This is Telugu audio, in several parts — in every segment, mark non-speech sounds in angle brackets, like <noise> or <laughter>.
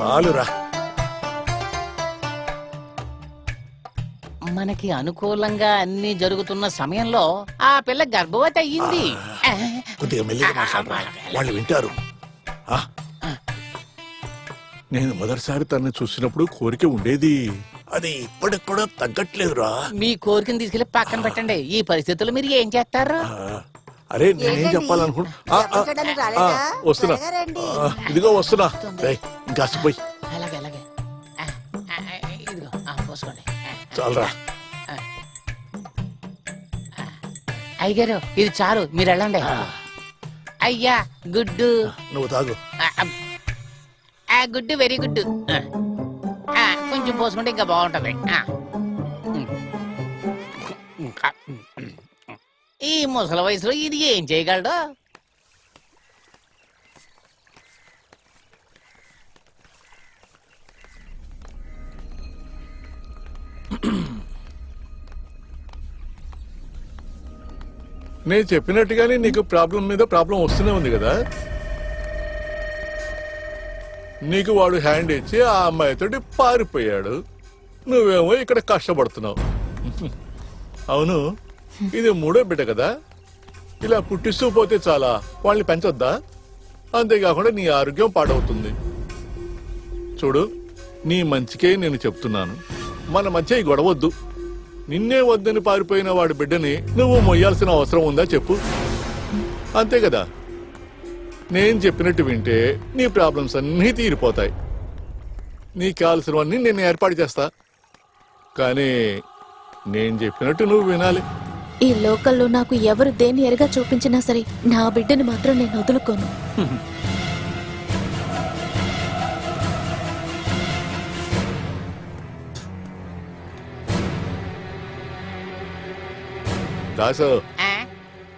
చాలురా. మనకి అనుకూలంగా అన్ని జరుగుతున్న సమయంలో ఆ పిల్ల గర్భవతి అయ్యింది. కొద్దిగా మెల్లిగా మాట్లాడరా. వాళ్ళు వింటారు. ఆ? నేను మొదటిసారి తనని చూసినప్పుడు కోరిక ఉండేది. అది ఇప్పటికి కూడా తగ్గట్లేదురా. మీ కోరికని తీసుకెళ్ళి పక్కన పెట్టండి. ఈ పరిస్థితుల్లో మీరు ఏం చేస్తారు? ఆ, అరే నేనేం ఏంటండి? చెప్పాలనుకుంటా ఆ, ఆ, చెప్పడానికి ఆ, రాలేదా? వస్తున్నా. ఆ, ఇదిగో వస్తున్నా. రేయ్, ఇంకా పోయి. అలాగే అలాగే. ఆ, ఆ, ఆ, ఇదిగో ఆ, పోసుకోండి. ఆ, చాలరా. అయ్యగారు ఇది చాలు మీరు వెళ్ళండి. అయ్యా గుడ్డు. నువ్వు తాగు. ఆ, ఆ, ఆ, గుడ్డు వెరీ గుడ్ ఆ, ఆ, కొంచెం పోసుకుంటే ఇంకా బాగుంటది. ఆ. ఈ ముసలి వయసులో ఇది ఏం చేయగలడు? నేను చెప్పినట్టుగానే నీకు ప్రాబ్లం మీద ప్రాబ్లం వస్తూనే ఉంది కదా? నీకు వాడు హ్యాండ్ ఇచ్చి ఆ అమ్మాయితోటి పారిపోయాడు. నువ్వేమో ఇక్కడ కష్టపడుతున్నావు. అవును. ఇది మూడో బిడ్డ కదా. ఇలా పుట్టిస్తూ పోతే చాలా వాళ్ళని పెంచొద్దా? అంతేకాకుండా నీ ఆరోగ్యం పాడవుతుంది. చూడు నీ మంచికే నేను చెప్తున్నాను. మన మధ్య ఈ గొడవద్దు. నిన్నే వద్దని పారిపోయిన వాడి బిడ్డని నువ్వు మొయ్యాల్సిన అవసరం ఉందా చెప్పు. అంతే కదా. నేను చెప్పినట్టు వింటే నీ ప్రాబ్లమ్స్ అన్నీ తీరిపోతాయి. నీకు కావాల్సినవన్నీ నేను ఏర్పాటు చేస్తా. కానీ నేను చెప్పినట్టు నువ్వు వినాలి. ఈ లోకల్లో నాకు ఎవరు దేన్ని ఎరగా చూపించినా సరే నా బిడ్డని మాత్రం నేను వదులుకోను. దాసు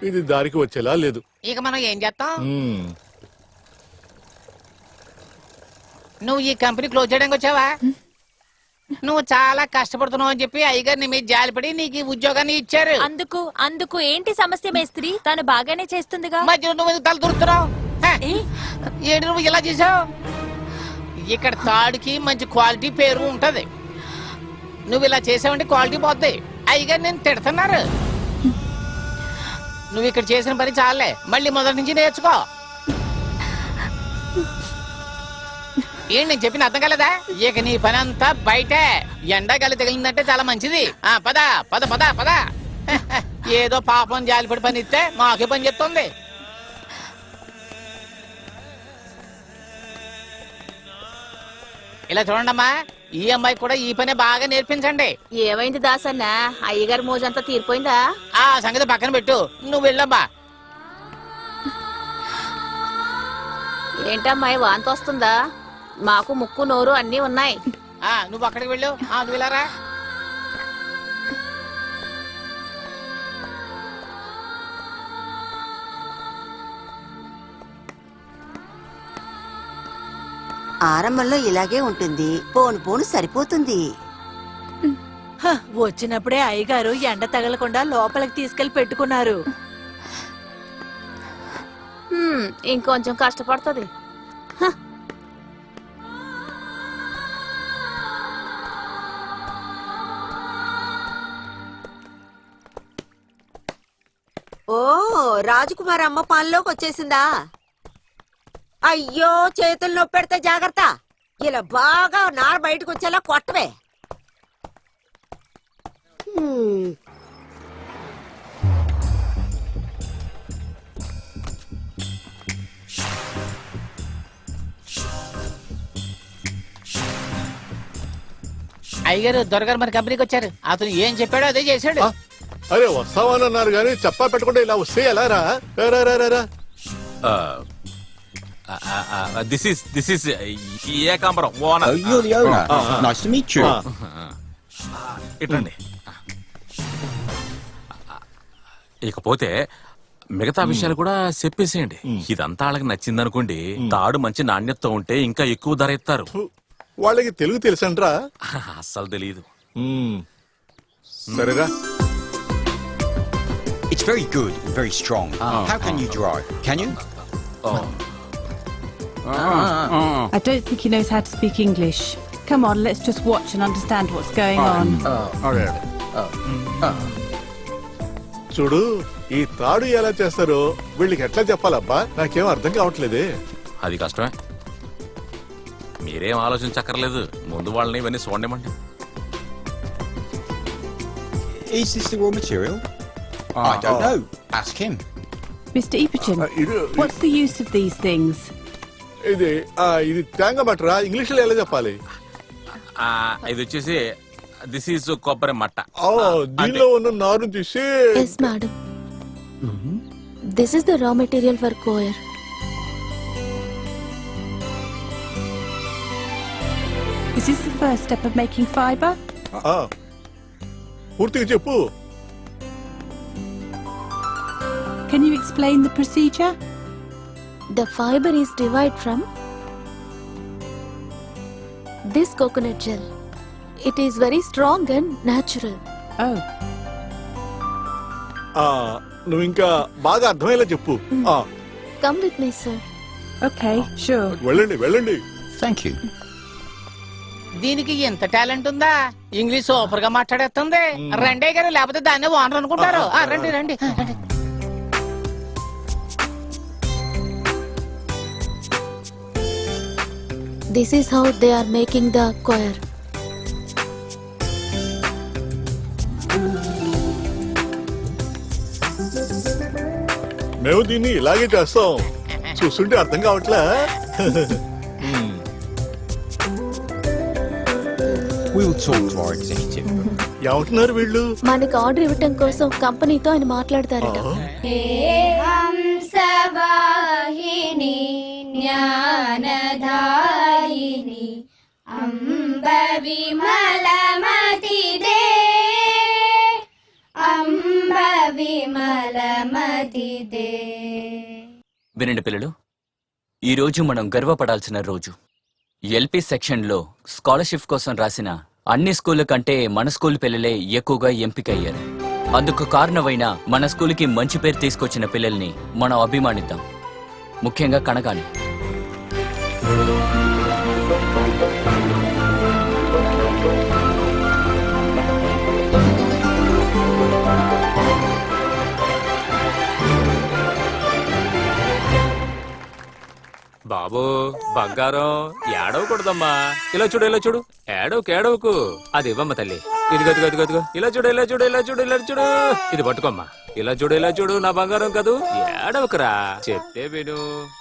ఇది దారికి వచ్చేలా లేదు. ఇక మనం ఏం చేస్తాం. నువ్వు ఈ కంపెనీ క్లోజ్ చేయడానికి వచ్చావా? నువ్వు చాలా కష్టపడుతున్నావు అని చెప్పి అయ్యగారు నీ మీద జాలిపడి నీకు ఈ ఉద్యోగాన్ని ఇచ్చారు. అందుకు అందుకు ఏంటి సమస్య మేస్త్రి? తను బాగానే చేస్తుందిగా. మధ్యలో నువ్వు ఎందుకు తల దూరుతున్నావు హ? ఏంటి నువ్వు ఇలా చేసావు ఇక్కడ తాడుకి మంచి క్వాలిటీ పేరు ఉంటది. నువ్వు ఇలా చేసావంటే క్వాలిటీ పోద్ది. అయ్యగారు నేను తిడుతున్నారు. నువ్వు ఇక్కడ చేసిన పని చాలే. మళ్ళీ మొదటి నుంచి నేర్చుకో. ఏంటి నేను చెప్పిన అర్థం కలదా? ఇక నీ పని అంతా బయటే ఎండాగాలి తగిలిందంటే చాలా మంచిది. ఆ పద పద పద పద. <laughs> ఏదో పాపం జాలిపడి పని ఇస్తే మాకే పని చెప్తుంది. ఇలా చూడండమ్మా ఈ అమ్మాయి కూడా ఈ పని బాగా నేర్పించండి. ఏమైంది దాసన్న? అయ్యగారి మోజంతా తీరిపోయిందా? ఆ సంగతి పక్కన పెట్టు. నువ్వు వెళ్ళమ్మా. ఏంటమ్మాయి వాంతి వస్తుందా? మాకు ముక్కు నోరు అన్నీ ఉన్నాయి. ఆ నువ్వు అక్కడికి వెళ్ళు. ఆ నువ్వు వెళ్ళారా ఆరంభంలో ఇలాగే ఉంటుంది. పోను పోను సరిపోతుంది. హ, వచ్చినప్పుడే అయ్యగారు ఎండ తగలకుండా లోపలికి తీసుకెళ్ళి పెట్టుకున్నారు. హ్మ్, ఇంకొంచెం కష్టపడుతుంది. రాజకుమారి అమ్మ పనిలోకి వచ్చేసిందా? అయ్యో చేతులు నొప్పి పెడితే జాగ్రత్త. ఇలా బాగా నార బయటకు వచ్చేలా కొట్టవే. అయ్యగారు దొరగారు మన కంపెనీకి వచ్చారు. అతను ఏం చెప్పాడో అదే చేశాడు. అరే వస్తామన్నారు కానీ చెప్పా పెట్టకుండా ఇలా వస్తే ఎలా రా రా, రా, రా, రా, రా. This is this is Ekambaram owner you're the owner. nice to meet you. ఆ, ఇట్లండి ఇకపోతే మిగతా విషయాలు కూడా చెప్పేసేయండి. ఇదంతా వాళ్ళకి నచ్చింది అనుకోండి తాడు మంచి నాణ్యతతో ఉంటే ఇంకా ఎక్కువ ధర ఇస్తారు. ఫు, వాళ్ళకి తెలుగు తెలుసంట్రా? అస్సలు తెలియదు. సరేరా. It's very good, very strong. How can you drive? Can you? I don't think he knows how to speak English. Come on, let's just watch and understand what's going on. చూడు ఈ తాడు ఎలా చేస్తారో వీళ్ళకి ఎట్లా చెప్పాలబ్బా నాకేం అర్థం కావట్లేదే అది కష్టమే మీరేం ఆలోచించక్కర్లేదు ముందు వాళ్ళని ఇవన్నీ చూడమండి Is this the raw material? I don't know. Ask him. Mr. Ipachin, ఆ, ఇది what's the use of these things? ఇది ఆ, ఇది తేంగ బట్టరా ఇంగ్లీష్లో ఎలా చెప్పాలి ఆ, ఇది వచ్చేసి దిస్ ఈజ్ కొబ్బరి మట్ట ఓ దీనిలో ఉన్న నారు తీసి yes madam this is the raw material for coir Is this the first step of making fibre? ఆ, పూర్తిగా చెప్పు Can you explain the procedure? The fiber is derived from this coconut gel. It is very strong and natural. Oh, ఆ, నువ్వు ఇంకా బాగా అర్థమయ్యేలా చెప్పు ఆ, Come with me, sir. okay, sure. వెళ్ళండి వెళ్ళండి Thank you. దీనికి ఎంత టాలెంట్ ఉందా ఇంగ్లీష్ సూపర్గా మాట్లాడేస్తుంది రండే గారు లేకపోతే దాన్ని ఓనర్ అనుకుంటారు ఆ, రండి రండి రండి. This is how they are making the coir. మేము దీన్ని ఇలాగే చేస్తాం. చూస్తుంటే అర్థం కావట్లే? We will talk to our executive. ఏమంటున్నారు వీళ్ళు? మనకి ఆర్డర్ ఇవ్వటం కోసం కంపెనీతో ఆయన మాట్లాడతారట. హంసవాహిని జ్ఞానదాయిని అంబ విమలమతిదే అంబ విమలమతిదే వినండి పిల్లలు ఈ రోజు మనం గర్వపడాల్సిన రోజు. ఎల్పి సెక్షన్లో స్కాలర్షిప్ కోసం రాసిన అన్ని స్కూళ్ళ కంటే మన స్కూల్ పిల్లలే ఎక్కువగా ఎంపికయ్యారు. అందుకు కారణమైన మన స్కూల్కి మంచి పేరు తీసుకొచ్చిన పిల్లల్ని మనం అభిమానిద్దాం. ముఖ్యంగా కనగాని. బాబు బంగారం ఏడవకూడదమ్మా ఇలా చూడు ఇలా చూడు. ఏడవకు ఏడవకు. అది ఇవ్వమ్మ తల్లి. ఇదిగదు ఇదిగో ఇదిగో ఇలా చూడు ఇలా చూడు ఇలా చూడు ఇలా చూడు. ఇది పట్టుకోమ్మా. ఇలా చూడు ఇలా చూడు. నా బంగారం కదూ. ఏడవకురా. చెప్తే విను.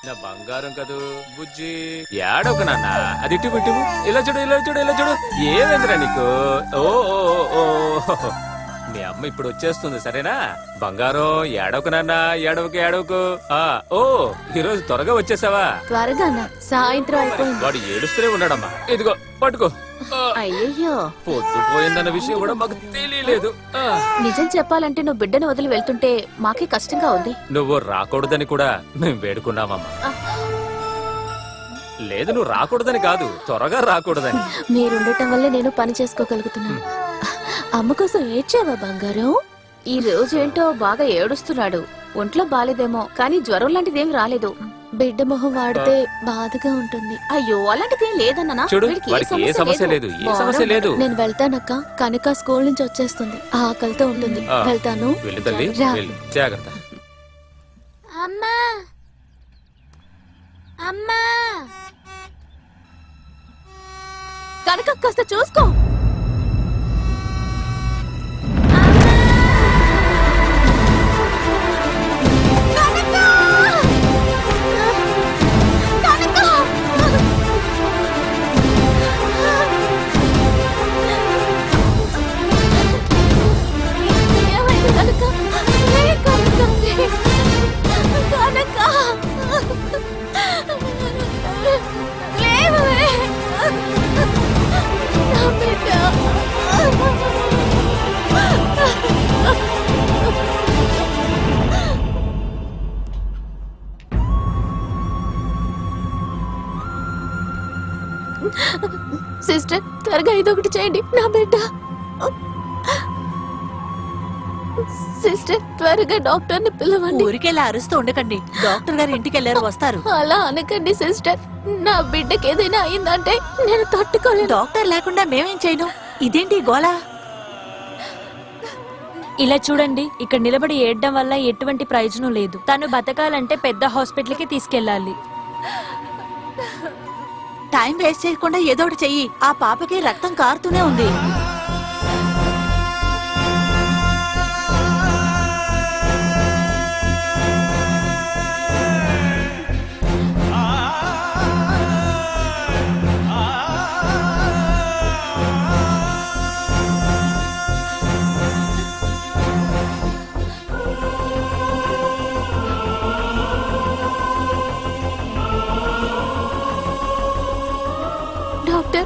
నా బంగారం కదూ బుజ్జి. ఏడవకు నాన్న. అది ఇటు ఇలా చూడు ఇలా చూడు ఇలా చూడు. ఏమైందిరా నీకు? ఓ ఓ ఓ, ఓ. మీ అమ్మ ఇప్పుడు వచ్చేస్తుంది సరేనా? బంగారం ఏడవకు నాన్న ఏడవకు ఏడవకు. ఆ ఓ ఈరోజు త్వరగా వచ్చేసావా? త్వరగానా సాయంత్రం అయిపోయింది. వాడు ఏడుస్తూనే ఉన్నాడమ్మా. ఇదిగో పట్టుకో. అయ్యయ్యో. పొద్దు పోయిందన్న విషయం కూడా మాకు తెలియలేదు. నిజం చెప్పాలంటే నువ్వు బిడ్డను వదిలి వెళ్తుంటే మాకే కష్టంగా ఉంది. నువ్వు రాకూడదని కూడా మేము వేడుకున్నామమ్మా. లేదు నువ్వు రాకూడదని కాదు త్వరగా రాకూడదని. మీరుండటం వల్ల నేను పని చేసుకోగలుగుతున్నాను. అమ్మ కోసం ఏడ్చావా బంగారం? ఈ రోజు ఏంటో బాగా ఏడుస్తున్నాడు. ఒంట్లో బాలేదేమో కానీ జ్వరం లాంటిదేం రాలేదు. బిడ్డ మొహం వాడితే బాధగా ఉంటుంది. అయ్యో అలాంటిదేం లేదన్నా చూడు, వాడికి ఏ సమస్య లేదు, ఏ సమస్య లేదు. నేను వెళ్తానక్క. కనక స్కూల్ నుంచి వచ్చేస్తుంది. ఆకలితో ఉంటుంది. ఆ. వెళ్తాను. వెళ్ళు తల్లి రా. వెళ్ళు. జాగ్రత్త. అమ్మా. అమ్మా. కనక కాస్త చూసుకో. చేయండి నా బిడ్డ. సిస్టర్ త్వరగా డాక్టర్ని పిలవండి. ఊరికెళ్ళి అరుస్తూ ఉండకండి. డాక్టర్ గారు ఇంటికి వెళ్ళారు వస్తారు. అలా అనకండి సిస్టర్. నా బిడ్డకి ఏదైనా అయిందంటే నేను తట్టుకోలేను. డాక్టర్ లేకుండా మేమేం చేయను? ఇదేంటి గోల? ఇలా చూడండి ఇక్కడ నిలబడి ఏడడం వల్ల ఎటువంటి ప్రయోజనం లేదు. తను బతకాలంటే పెద్ద హాస్పిటల్కి తీసుకెళ్ళాలి. టైం వేస్ట్ చేయకుండా ఏదో ఒకటి చెయ్యి. ఆ పాపకి రక్తం కారుతూనే ఉంది.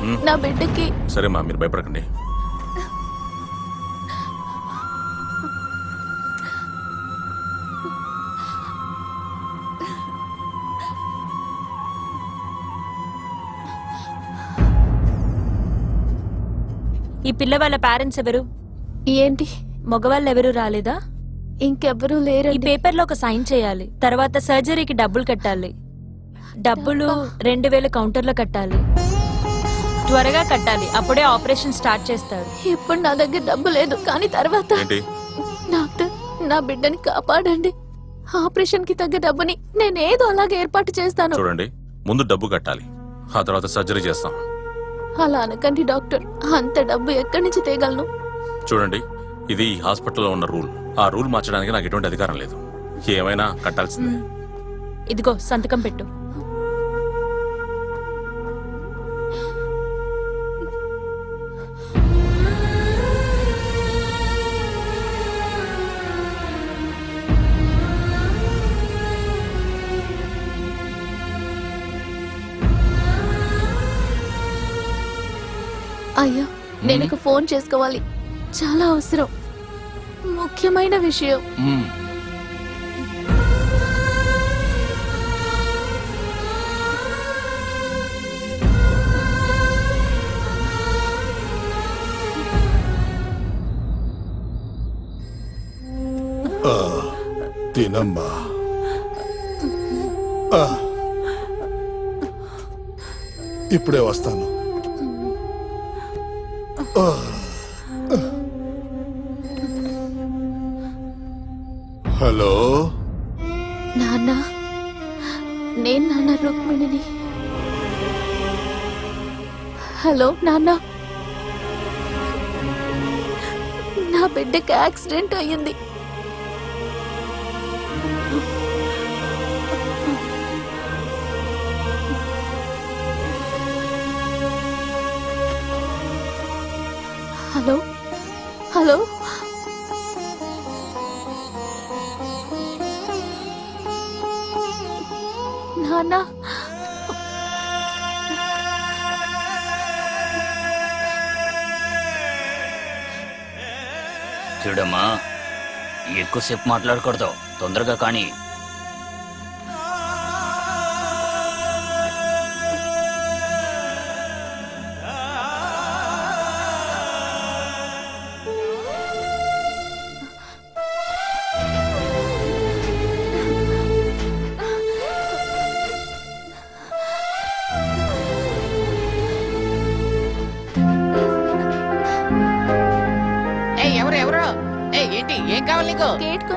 నా బిడ్డకి. సరే మా మీరు భయపడకండి. ఈ పిల్ల వాళ్ళ పేరెంట్స్ ఎవరు? ఏంటి? మగవాళ్ళు ఎవరు రాలేదా? ఇంకెవ్వరూ ఈ లేరండి పేపర్లో ఒక సైన్ చేయాలి. తర్వాత సర్జరీకి డబ్బులు కట్టాలి. డబ్బులు రెండు వేలు కౌంటర్లో కట్టాలి. త్వరగా కట్టాలి. అప్పుడే ఆపరేషన్ స్టార్ట్ చేస్తారు ఇప్పుడు నా దగ్గర డబ్బు లేదు కానీ తర్వాత ఏంటి? డాక్టర్ నా బిడ్డని కాపాడండి. ఆపరేషన్కి తగ్గ డబ్బుని నేనేదో అలాగే ఏర్పాటు చేస్తాను. చూడండి ముందు డబ్బు కట్టాలి. ఆ తర్వాత సర్జరీ చేస్తాం. అలా అనకండి డాక్టర్ అంత డబ్బు ఎక్కడి నుంచి తేగలను? చూడండి ఇది ఈ హాస్పిటల్లో ఉన్న రూల్. ఆ రూల్ మార్చడానికి నాకు ఎటువంటి అధికారం లేదు. ఏమైనా కట్టాల్సిందే. ఇదిగో సంతకం పెట్టు. అయ్యా నేను ఫోన్ చేసుకోవాలి. చాలా అవసరం. ముఖ్యమైన విషయం. తినమ్మా. ఇప్పుడే వస్తాను. నాన్న. నా బిడ్డకి యాక్సిడెంట్ అయ్యింది. హలో? హలో? నాన్న. చూడమ్మా ఎక్కువసేపు మాట్లాడకూడదు. తొందరగా కానీ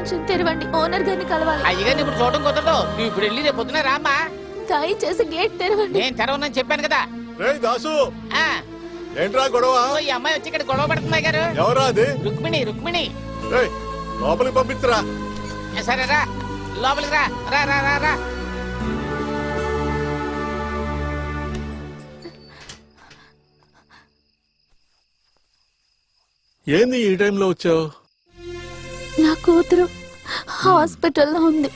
కొంచెం తెరవండి. ఓనర్ గారిని కలవాలి. అయ్యగారిని ఇప్పుడు చూడడం కుదరదు. నువ్వు ఇప్పుడు వెళ్ళి రేపు పొద్దున రామ్మా. దయచేసి గేట్ తెరవండి. నేను తెరవనని చెప్పాను కదా. రే దాసు. ఆ. ఏంట్రా గొడవ? ఓ, ఈ అమ్మాయి వచ్చి ఇక్కడ గొడవ పడుతుంది గారు. ఎవరా అది? రుక్మిణి రుక్మిణి. ఏయ్, లోపలికి పంపించరా. ఏ, సరే రా. లోపలికి రా. రా రా రా రా. ఏంది ఈ టైంలో వచ్చావు? కూతురు హాస్పిటల్లో ఉంది.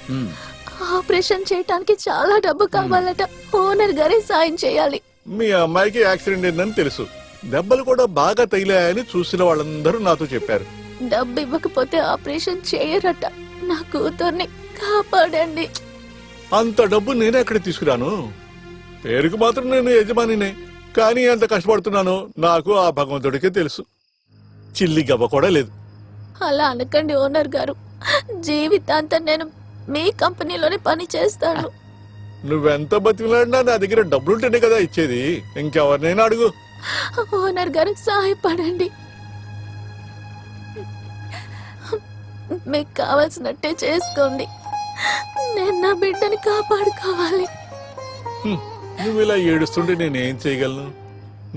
ఆపరేషన్ చేయటానికి చాలా డబ్బు కావాలట. ఓనర్ గారే సాయం చేయాలి. మీ అమ్మాయికి యాక్సిడెంట్ అయిందని తెలుసు. దెబ్బలు కూడా బాగా తగిలాయని చూసిన వాళ్ళందరూ నాతో చెప్పారు. డబ్బు ఇవ్వకపోతే ఆపరేషన్ చేయరట. నా కూతుర్ని కాపాడండి. అంత డబ్బు నేనే ఎక్కడ తీసుకురాను. పేరుకు మాత్రం నేను యజమానినే. కానీ ఎంత కష్టపడుతున్నానో నాకు ఆ భగవంతుడికే తెలుసు. చిల్లి గవ్వ కూడా లేదు. అలా అనకండి ఓనర్ గారు. జీవితాంతం నేను మీ కంపెనీలోనే పని చేస్తాను. నువ్వెంత బతికిలాడినా నా దగ్గర డబ్బులుంటేనే కదా ఇచ్చేది. ఇంకెవరినైనా అడుగు. ఓనర్ గారు సహాయపడండి. మీకు కావాల్సినట్టే చేసుకోండి. నేను నా బిడ్డని కాపాడుకోవాలి. నువ్వు ఇలా ఏడుస్తుంటే నేనేం చేయగలను?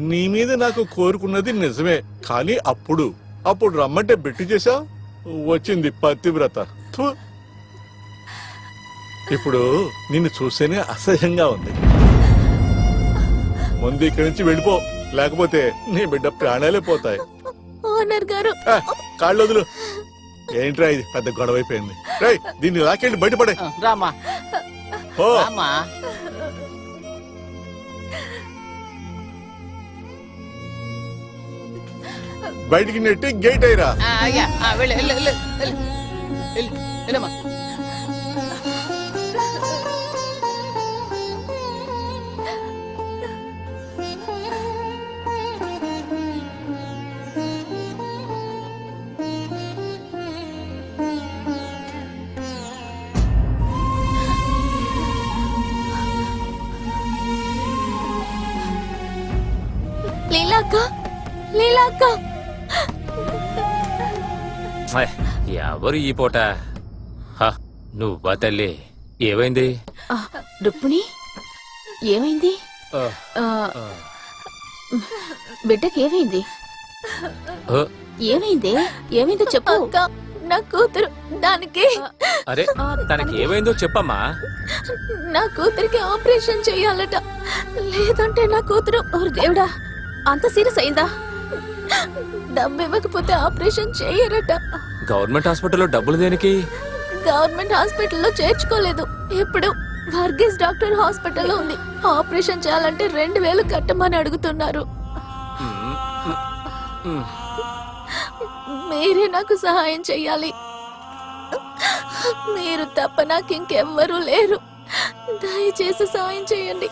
నీ మీద నాకు కోరుకున్నది నిజమే. కానీ అప్పుడు అప్పుడు రమ్మంటే బెట్టు చేశావు వచ్చింది పతివ్రత. ఇప్పుడు నిన్ను చూస్తేనే అసహ్యంగా ఉంది. ముందు ఇక్కడి నుంచి వెళ్ళిపో. లేకపోతే నీ బిడ్డ ప్రాణాలే పోతాయి. ఓనర్ గారు. ఆ, కాళ్ళు వదులు. ఏంట్రా ఇది? పెద్ద గొడవ అయిపోయింది రేయ్, దీన్ని లాకెళ్ళి బయటపడే. రామా ఓ. రామా బయటికి నెట్టి గేట్ అయ్యరా వెళ్ళు వెళ్ళు వెళ్ళు వెళ్ళమ్మా ఎవరు ఈ పూట? హ, నువ్వా తల్లి? ఏమైంది? ఆ, రుక్మిణి? ఏమైంది? ఆ, ఆ, ఆ, బిడ్డకి ఏమైంది? ఆ, ఏమైంది? ఏమైందో చెప్పు. నా కూతురు దానికి అరే తనకి ఏమైందో చెప్పమ్మా. నా కూతురికి ఆపరేషన్ చేయాలట. లేదంటే నా కూతురు ఓరి దేవుడా అంత సీరియస్ అయిందా? డబ్బు ఇవ్వకపోతే ఆపరేషన్ చేయరట. గవర్నమెంట్ హాస్పిటల్లో డబ్బులు దేనికి? గవర్నమెంట్ హాస్పిటల్లో చేర్చుకోలేదు. ఇప్పుడు వర్గీస్ డాక్టర్ హాస్పిటల్లో ఉంది. ఆపరేషన్ చేయాలంటే రెండు వేలు కట్టమని అడుగుతున్నారు. మీరే నాకు సహాయం చెయ్యాలి. మీరు తప్ప నాకు ఇంకెవ్వరూ లేరు. దయచేసి సహాయం చేయండి.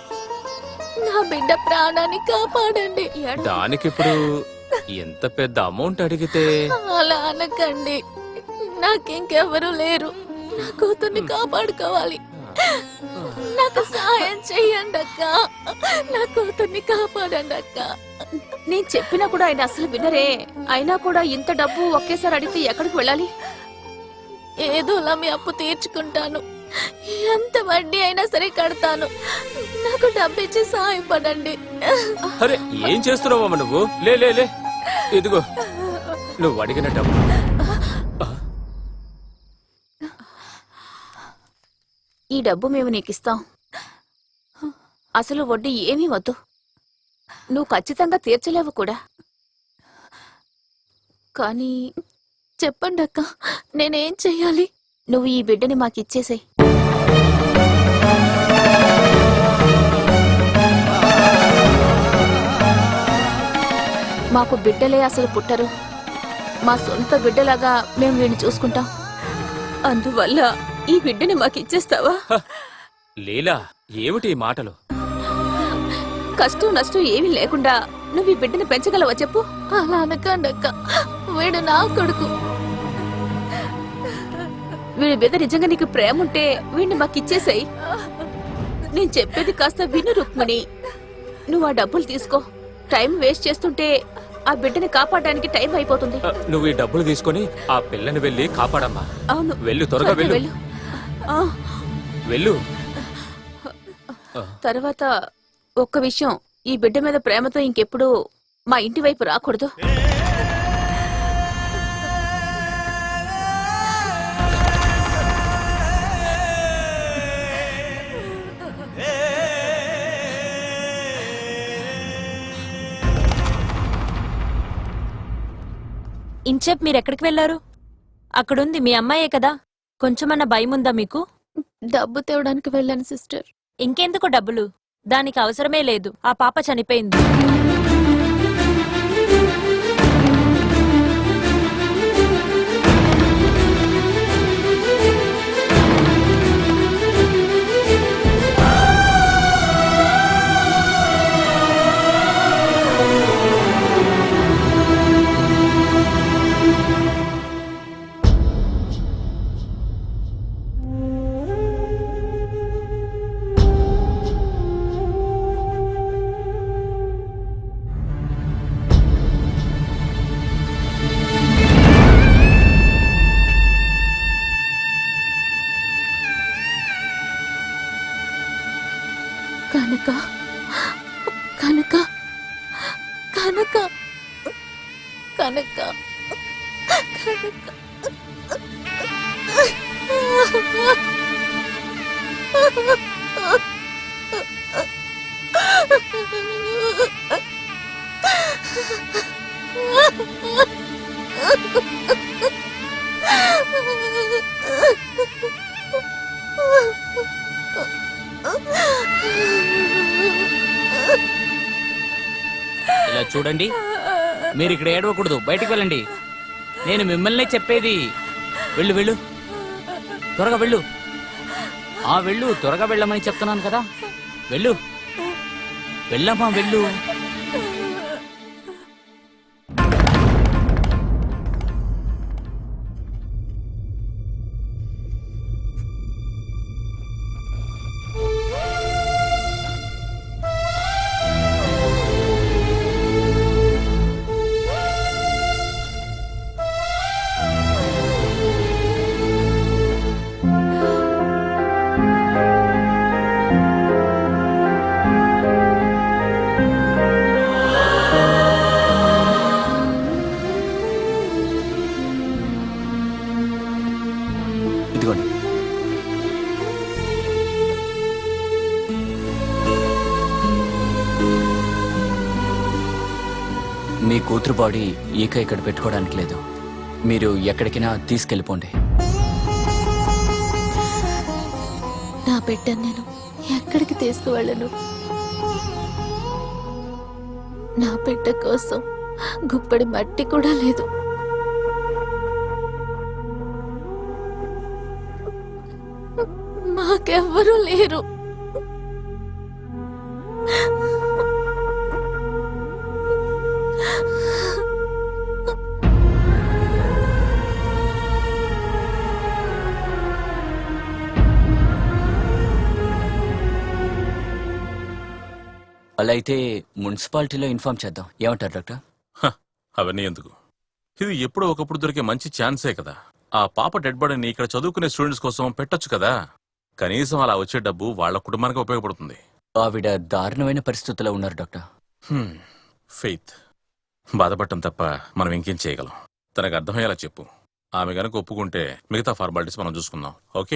నా బిడ్డ ప్రాణాన్ని కాపాడండి. దానికిప్పుడు? ఎంత పెద్ద అమౌంట్ అడిగితే? అలా అనకండి. నాకింకెవరూ లేరు. నా కూతుర్ని కాపాడుకోవాలి. నాకు సహాయం చెయ్యండి అక్క నా కూతుర్ని కాపాడండి అక్క నేను చెప్పినా కూడా ఆయన అసలు వినరే. అయినా కూడా ఇంత డబ్బు ఒకేసారి అడిగితే ఎక్కడికి వెళ్ళాలి? ఏదోలా మీ అప్పు తీర్చుకుంటాను. ఎంత వడ్డీ అయినా సరే కడతాను. నాకు డబ్బు ఇచ్చి సహాయపడండి అరే ఏం చేస్తున్నావమ్మా నువ్వు? లే లే లే. ఇదిగో నువ్వు అడిగిన డబ్బు ఈ డబ్బు మేము నీకు ఇస్తాం అసలు వడ్డీ ఏమీ వద్దు. నువ్వు ఖచ్చితంగా తీర్చలేవు కూడా. కానీ చెప్పండి అక్క నేనేం చెయ్యాలి? నువ్వు ఈ బిడ్డని మాకిచ్చేసేయ్. మాకు బిడ్డలే అసలు పుట్టరు. మా సొంత బిడ్డలాగా మేము వీడిని చూసుకుంటాం. అందువల్ల ఈ బిడ్డని మాకు ఇచ్చేస్తావా? లీలా ఏమిటి ఈ మాటలు? కష్టం నష్టం ఏమీ లేకుండా నువ్వు ఈ బిడ్డని పెంచగలవా చెప్పు? అలా అనకండి అక్క. వీడు నా కొడుకు. వీడి మీద నిజంగా నీకు ప్రేమ ఉంటే వీడిని మాకు ఇచ్చేసాయి. నేను చెప్పేది కాస్త విను రుక్మిణి. నువ్వు ఆ డబ్బులు తీసుకో. టైం వేస్ట్ చేస్తుంటే ఆ బిడ్డని కాపాడడానికి టైం అయిపోతుంది. నువ్వు ఈ డబ్బులు తీసుకొని ఆ పిల్లని వెళ్ళి కాపాడమ్మా. అవును. వెళ్ళు త్వరగా వెళ్ళు. ఆ, వెళ్ళు. తర్వాత ఒక్క విషయం ఈ బిడ్డ మీద ప్రేమతో ఇంకెప్పుడు మా ఇంటి వైపు రాకూడదు. ఇంచెప్ మీరు ఎక్కడికి వెళ్ళారు? అక్కడుంది మీ అమ్మాయే కదా. కొంచెమన్నా భయం ఉందా మీకు? డబ్బు తేవడానికి వెళ్ళాను సిస్టర్. ఇంకెందుకు డబ్బులు? దానికి అవసరమే లేదు. ఆ పాప చనిపోయింది. చూడండి. మీరు ఇక్కడ ఏడవకూడదు. బయటికి వెళ్ళండి. నేను మిమ్మల్నే చెప్పేది వెళ్ళు వెళ్ళు. త్వరగా వెళ్ళు. ఆ వెళ్ళు త్వరగా వెళ్ళమని చెప్తున్నాను కదా. వెళ్ళు. వెళ్ళమ్మా వెళ్ళు. డెడ్ బాడీ ఈక ఇక్కడ పెట్టుకోవడానికి లేదు. మీరు ఎక్కడికైనా తీసుకెళ్ళిపోండి. నా బిడ్డను నేను ఎక్కడికి తీసుకువెళ్ళను? నా బిడ్డ కోసం గుప్పడి మట్టి కూడా లేదు. మాకెవ్వరూ లేరు. అలా అయితే మున్సిపాలిటీలో ఇన్ఫార్మ్ చేద్దాం. ఏమంటారు డాక్టర్? అవన్నీ ఎందుకు? ఇది ఎప్పుడో ఒకప్పుడు దొరికే మంచి ఛాన్సే కదా. ఆ పాప డెడ్ బాడీని ఇక్కడ చదువుకునే స్టూడెంట్స్ కోసం పెట్టొచ్చు కదా. కనీసం అలా వచ్చే డబ్బు వాళ్ళ కుటుంబానికి ఉపయోగపడుతుంది. ఆవిడ దారుణమైన పరిస్థితుల్లో ఉన్నారు డాక్టర్. ఫెయిత్. బాధపడటం తప్ప మనం ఇంకేం చేయగలం. తనకు అర్థమయ్యేలా చెప్పు. ఆమె గనక ఒప్పుకుంటే మిగతా ఫార్మాలిటీస్ మనం చూసుకుందాం. ఓకే?